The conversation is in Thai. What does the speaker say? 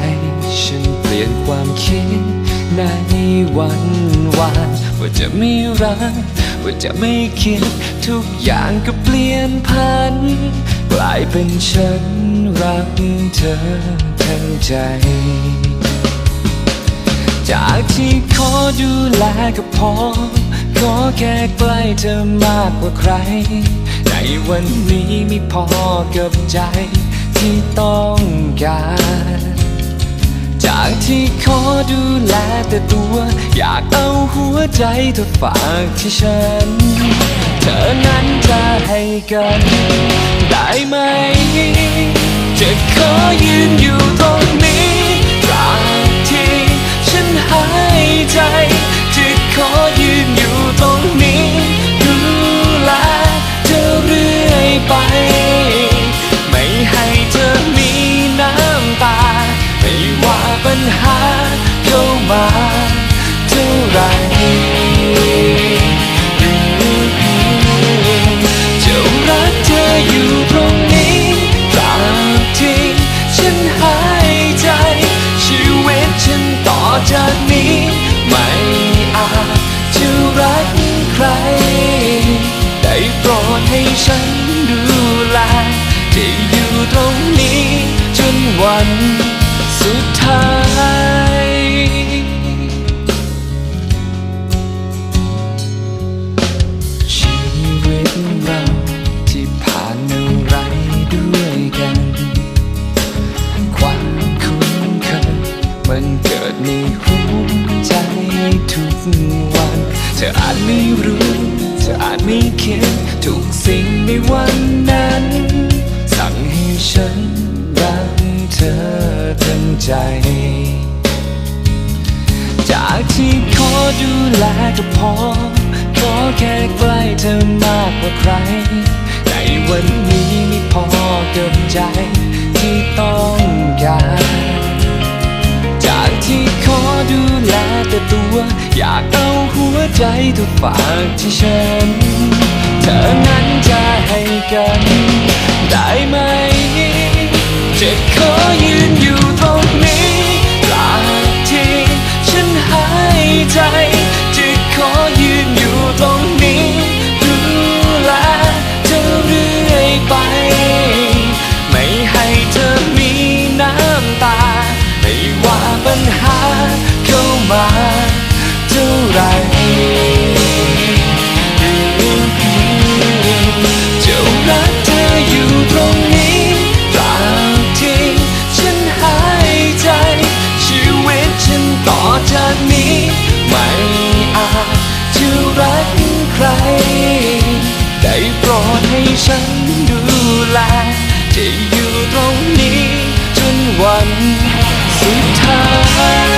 ในเปลี่ยนควันวานว่าจะไม่รัก ว่าจะไม่คิด ทุกอย่างก็เปลี่ยนพัน กลายเป็นฉันรักเธอทั้งใจ จากที่ขอดูแลก็พอ ขอแค่ใกล้เธอมากกว่าใคร ในวันนี้ไม่พอกับใจที่ต้องการ จากที่ขอดูแลแต่ตัว อยากเอาหัวใจเธอฝากที่ฉัน เธอนั้นจะให้กัน ได้ไหม จะขอยืนอยู่ตรงนี้ เธออาจไม่รู้ เธออาจไม่คิด ทุกสิ่งในวันนั้น สั่งให้ฉันรักเธอเต็มใจ จากที่ขอดูแลก็พอ ขอแค่ใกล้เธอมากกว่าใคร ในวันนี้ไม่พอเกับใจที่ต้องการจากที่ขอดูแลแต่ตัว อยากเอาหัว ใจทุกฝากที่ฉัน เธอนั้นจะให้กัน ได้ไหม จะขอยืนอยู่ตรงนี้ตราบที่ฉันหายใจ จะขอยืนอยู่ตรง ไม่อาจจะรักใคร ได้โปรดให้ฉันดูแลจะอยู่ตรงนี้จนวันสุดท้าย